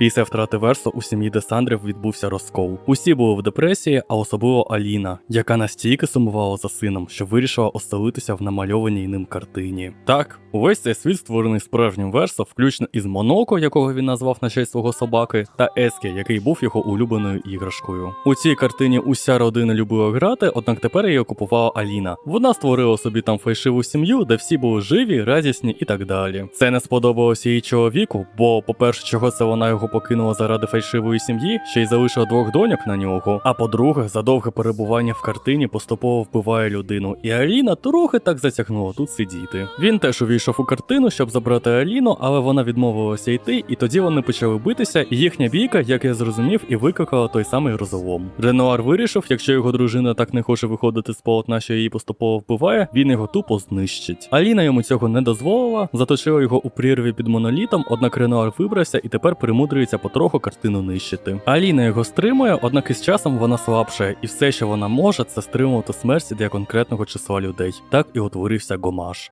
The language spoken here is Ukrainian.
Після втрати Версо у сім'ї Десандрів відбувся розкол. Усі були в депресії, а особливо Аліна, яка настільки сумувала за сином, що вирішила оселитися в намальованій ним картині. Так, увесь цей світ створений справжнім Версо, включно із Моноко, якого він назвав на честь свого собаки, та Ескі, який був його улюбленою іграшкою. У цій картині уся родина любила грати, однак тепер її окупувала Аліна. Вона створила собі там фальшиву сім'ю, де всі були живі, радісні і так далі. Це не сподобалося її чоловіку, бо, по-перше, чого це вона його покинула заради фальшивої сім'ї, ще й залишила двох доньок на нього. А по-друге, за довге перебування в картині поступово вбиває людину, і Аліна трохи так затягнула тут сидіти. Він теж увійшов у картину, щоб забрати Аліну, але вона відмовилася йти, і тоді вони почали битися, і їхня бійка, як я зрозумів, і викликала той самий розлом. Ренуар вирішив, якщо його дружина так не хоче виходити з полотна, що її поступово вбиває, він його тупо знищить. Аліна йому цього не дозволила, заточила його у прірві під монолітом, однак Ренуар вибрався і тепер примудрюється потроху картину нищити. Аліна його стримує, однак із часом вона слабшає, і все, що вона може, це стримувати смерть для конкретного числа людей. Так і утворився Гомаш.